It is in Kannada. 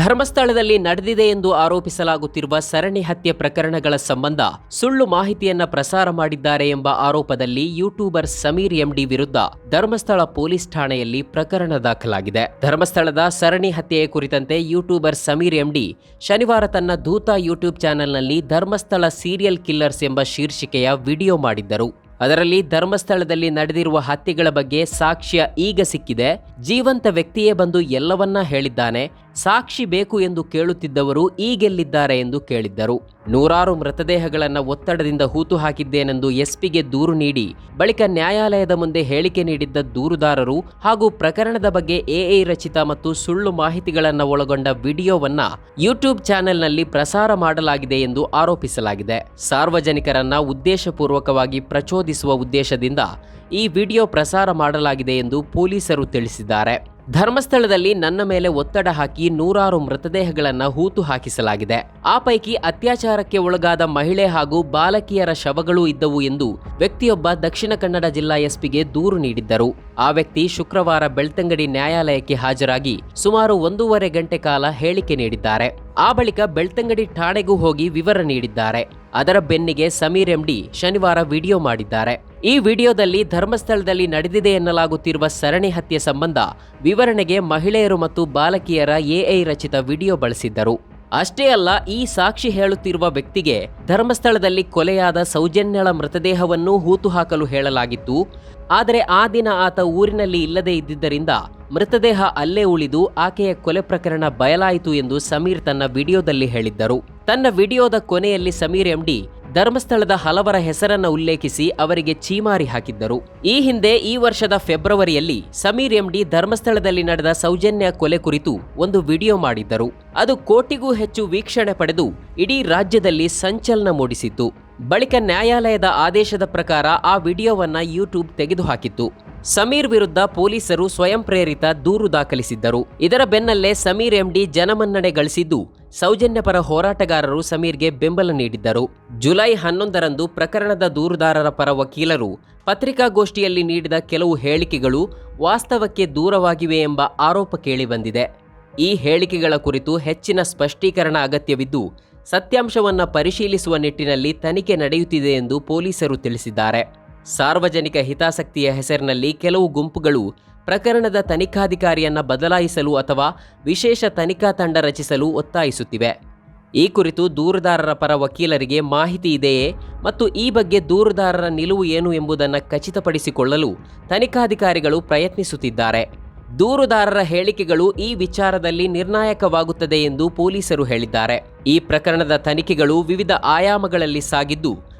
ಧರ್ಮಸ್ಥಳದಲ್ಲಿ ನಡೆದಿದೆ ಎಂದು ಆರೋಪಿಸಲಾಗುತ್ತಿರುವ ಸರಣಿ ಹತ್ಯೆ ಪ್ರಕರಣಗಳ ಸಂಬಂಧ ಸುಳ್ಳು ಮಾಹಿತಿಯನ್ನ ಪ್ರಸಾರ ಮಾಡಿದ್ದಾರೆ ಎಂಬ ಆರೋಪದಲ್ಲಿ ಯೂಟ್ಯೂಬರ್ ಸಮೀರ್ ಎಂಡಿ ವಿರುದ್ಧ ಧರ್ಮಸ್ಥಳ ಪೊಲೀಸ್ ಠಾಣೆಯಲ್ಲಿ ಪ್ರಕರಣ ದಾಖಲಾಗಿದೆ. ಧರ್ಮಸ್ಥಳದ ಸರಣಿ ಹತ್ಯೆಯ ಕುರಿತಂತೆ ಯೂಟ್ಯೂಬರ್ ಸಮೀರ್ ಎಂಡಿ ಶನಿವಾರ ತನ್ನ ದೂತ ಯೂಟ್ಯೂಬ್ ಚಾನೆಲ್ನಲ್ಲಿ ಧರ್ಮಸ್ಥಳ ಸೀರಿಯಲ್ ಕಿಲ್ಲರ್ಸ್ ಎಂಬ ಶೀರ್ಷಿಕೆಯ ವಿಡಿಯೋ ಮಾಡಿದ್ದರು. ಅದರಲ್ಲಿ ಧರ್ಮಸ್ಥಳದಲ್ಲಿ ನಡೆದಿರುವ ಹತ್ಯೆಗಳ ಬಗ್ಗೆ ಸಾಕ್ಷ್ಯ ಈಗ ಸಿಕ್ಕಿದೆ. ಜೀವಂತ ವ್ಯಕ್ತಿಯೇ ಬಂದು ಎಲ್ಲವನ್ನ ಹೇಳಿದ್ದಾನೆ. ಸಾಕ್ಷಿ ಬೇಕು ಎಂದು ಕೇಳುತ್ತಿದ್ದವರು ಈಗೆಲ್ಲಿದ್ದಾರೆ ಎಂದು ಕೇಳಿದ್ದರು. ನೂರಾರು ಮೃತದೇಹಗಳನ್ನು ಒತ್ತಡದಿಂದ ಹೂತು ಹಾಕಿದ್ದೇನೆಂದು ಎಸ್ಪಿಗೆ ದೂರು ನೀಡಿ, ಬಳಿಕ ನ್ಯಾಯಾಲಯದ ಮುಂದೆ ಹೇಳಿಕೆ ನೀಡಿದ್ದ ದೂರುದಾರರು ಹಾಗೂ ಪ್ರಕರಣದ ಬಗ್ಗೆ ಎಐ ರಚಿತ ಮತ್ತು ಸುಳ್ಳು ಮಾಹಿತಿಗಳನ್ನು ಒಳಗೊಂಡ ವಿಡಿಯೋವನ್ನ ಯೂಟ್ಯೂಬ್ ಚಾನೆಲ್ನಲ್ಲಿ ಪ್ರಸಾರ ಮಾಡಲಾಗಿದೆ ಎಂದು ಆರೋಪಿಸಲಾಗಿದೆ. ಸಾರ್ವಜನಿಕರನ್ನ ಉದ್ದೇಶಪೂರ್ವಕವಾಗಿ ಪ್ರಚೋದಿಸುವ ಉದ್ದೇಶದಿಂದ ಈ ವಿಡಿಯೋ ಪ್ರಸಾರ ಮಾಡಲಾಗಿದೆ ಎಂದು ಪೊಲೀಸರು ತಿಳಿಸಿದ್ದಾರೆ. ಧರ್ಮಸ್ಥಳದಲ್ಲಿ ನನ್ನ ಮೇಲೆ ಒತ್ತಡ ಹಾಕಿ ನೂರಾರು ಮೃತದೇಹಗಳನ್ನು ಹೂತು ಹಾಕಿಸಲಾಗಿದೆ. ಆ ಪೈಕಿ ಅತ್ಯಾಚಾರಕ್ಕೆ ಒಳಗಾದ ಮಹಿಳೆ ಹಾಗೂ ಬಾಲಕಿಯರ ಶವಗಳೂ ಇದ್ದವು ಎಂದು ವ್ಯಕ್ತಿಯೊಬ್ಬ ದಕ್ಷಿಣ ಕನ್ನಡ ಜಿಲ್ಲಾ ಎಸ್ಪಿಗೆ ದೂರು ನೀಡಿದ್ದರು. ಆ ವ್ಯಕ್ತಿ ಶುಕ್ರವಾರ ಬೆಳ್ತಂಗಡಿ ನ್ಯಾಯಾಲಯಕ್ಕೆ ಹಾಜರಾಗಿ ಸುಮಾರು ಒಂದೂವರೆ ಗಂಟೆ ಕಾಲ ಹೇಳಿಕೆ ನೀಡಿದ್ದಾರೆ. ಆ ಬಳಿಕ ಬೆಳ್ತಂಗಡಿ ಠಾಣೆಗೂ ಹೋಗಿ ವಿವರ ನೀಡಿದ್ದಾರೆ. ಅದರ ಬೆನ್ನಿಗೆ ಸಮೀರ್ ಎಂಡಿ ಶನಿವಾರ ವಿಡಿಯೋ ಮಾಡಿದ್ದಾರೆ. ಈ ವಿಡಿಯೋದಲ್ಲಿ ಧರ್ಮಸ್ಥಳದಲ್ಲಿ ನಡೆದಿದೆ ಎನ್ನಲಾಗುತ್ತಿರುವ ಸರಣಿ ಹತ್ಯೆ ಸಂಬಂಧ ವಿವರಣೆಗೆ ಮಹಿಳೆಯರು ಮತ್ತು ಬಾಲಕಿಯರ ಎಐ ರಚಿತ ವಿಡಿಯೋ ಬಳಸಿದ್ದರು. ಅಷ್ಟೇ ಅಲ್ಲ, ಈ ಸಾಕ್ಷಿ ಹೇಳುತ್ತಿರುವ ವ್ಯಕ್ತಿಗೆ ಧರ್ಮಸ್ಥಳದಲ್ಲಿ ಕೊಲೆಯಾದ ಸೌಜನ್ಯಳ ಮೃತದೇಹವನ್ನು ಹೂತು ಹಾಕಲು ಹೇಳಲಾಗಿತ್ತು. ಆದರೆ ಆ ದಿನ ಆತ ಊರಿನಲ್ಲಿ ಇಲ್ಲದೇ ಇದ್ದಿದ್ದರಿಂದ ಮೃತದೇಹ ಅಲ್ಲೇ ಉಳಿದು ಆಕೆಯ ಕೊಲೆ ಪ್ರಕರಣ ಬಯಲಾಯಿತು ಎಂದು ಸಮೀರ್ ತನ್ನ ವಿಡಿಯೋದಲ್ಲಿ ಹೇಳಿದ್ದರು. ತನ್ನ ವಿಡಿಯೋದ ಕೊನೆಯಲ್ಲಿ ಸಮೀರ್ ಎಂಡಿ ಧರ್ಮಸ್ಥಳದ ಹಲವರ ಹೆಸರನ್ನ ಉಲ್ಲೇಖಿಸಿ ಅವರಿಗೆ ಚೀಮಾರಿ ಹಾಕಿದ್ದರು. ಈ ಹಿಂದೆ ಈ ವರ್ಷದ ಫೆಬ್ರವರಿಯಲ್ಲಿ ಸಮೀರ್ ಎಂಡಿ ಧರ್ಮಸ್ಥಳದಲ್ಲಿ ನಡೆದ ಸೌಜನ್ಯ ಕೊಲೆ ಕುರಿತು ಒಂದು ವಿಡಿಯೋ ಮಾಡಿದ್ದರು. ಅದು ಕೋಟಿಗೂ ಹೆಚ್ಚು ವೀಕ್ಷಣೆ ಪಡೆದು ಇಡೀ ರಾಜ್ಯದಲ್ಲಿ ಸಂಚಲನ ಮೂಡಿಸಿತ್ತು. ಬಳಿಕ ನ್ಯಾಯಾಲಯದ ಆದೇಶದ ಪ್ರಕಾರ ಆ ವಿಡಿಯೋವನ್ನ ಯೂಟ್ಯೂಬ್ ತೆಗೆದುಹಾಕಿತ್ತು. ಸಮೀರ್ ವಿರುದ್ಧ ಪೊಲೀಸರು ಸ್ವಯಂ ಪ್ರೇರಿತ ದೂರು ದಾಖಲಿಸಿದ್ದರು. ಇದರ ಬೆನ್ನಲ್ಲೇ ಸಮೀರ್ ಎಂಡಿ ಜನಮನ್ನಣೆ ಗಳಿಸಿದ್ದು ಸೌಜನ್ಯ ಪರ ಹೋರಾಟಗಾರರು ಸಮೀರ್ಗೆ ಬೆಂಬಲ ನೀಡಿದ್ದರು. ಜುಲೈ ಹನ್ನೊಂದರಂದು ಪ್ರಕರಣದ ದೂರುದಾರರ ಪರ ವಕೀಲರು ಪತ್ರಿಕಾಗೋಷ್ಠಿಯಲ್ಲಿ ನೀಡಿದ ಕೆಲವು ಹೇಳಿಕೆಗಳು ವಾಸ್ತವಕ್ಕೆ ದೂರವಾಗಿವೆ ಎಂಬ ಆರೋಪ ಕೇಳಿಬಂದಿದೆ. ಈ ಹೇಳಿಕೆಗಳ ಕುರಿತು ಹೆಚ್ಚಿನ ಸ್ಪಷ್ಟೀಕರಣ ಅಗತ್ಯವಿದ್ದು, ಸತ್ಯಾಂಶವನ್ನು ಪರಿಶೀಲಿಸುವ ನಿಟ್ಟಿನಲ್ಲಿ ತನಿಖೆ ನಡೆಯುತ್ತಿದೆ ಎಂದು ಪೊಲೀಸರು ತಿಳಿಸಿದ್ದಾರೆ. ಸಾರ್ವಜನಿಕ ಹಿತಾಸಕ್ತಿಯ ಹೆಸರಿನಲ್ಲಿ ಕೆಲವು ಗುಂಪುಗಳು ಪ್ರಕರಣದ ತನಿಖಾಧಿಕಾರಿಯನ್ನು ಬದಲಾಯಿಸಲು ಅಥವಾ ವಿಶೇಷ ತನಿಖಾ ತಂಡ ರಚಿಸಲು ಒತ್ತಾಯಿಸುತ್ತಿವೆ. ಈ ಕುರಿತು ದೂರುದಾರರ ಪರ ವಕೀಲರಿಗೆ ಮಾಹಿತಿ ಇದೆಯೇ ಮತ್ತು ಈ ಬಗ್ಗೆ ದೂರುದಾರರ ನಿಲುವು ಏನು ಎಂಬುದನ್ನು ಖಚಿತಪಡಿಸಿಕೊಳ್ಳಲು ತನಿಖಾಧಿಕಾರಿಗಳು ಪ್ರಯತ್ನಿಸುತ್ತಿದ್ದಾರೆ. ದೂರುದಾರರ ಹೇಳಿಕೆಗಳು ಈ ವಿಚಾರದಲ್ಲಿ ನಿರ್ಣಾಯಕವಾಗುತ್ತದೆ ಎಂದು ಪೊಲೀಸರು ಹೇಳಿದ್ದಾರೆ. ಈ ಪ್ರಕರಣದ ತನಿಖೆಗಳು ವಿವಿಧ ಆಯಾಮಗಳಲ್ಲಿ ಸಾಗಿದ್ದು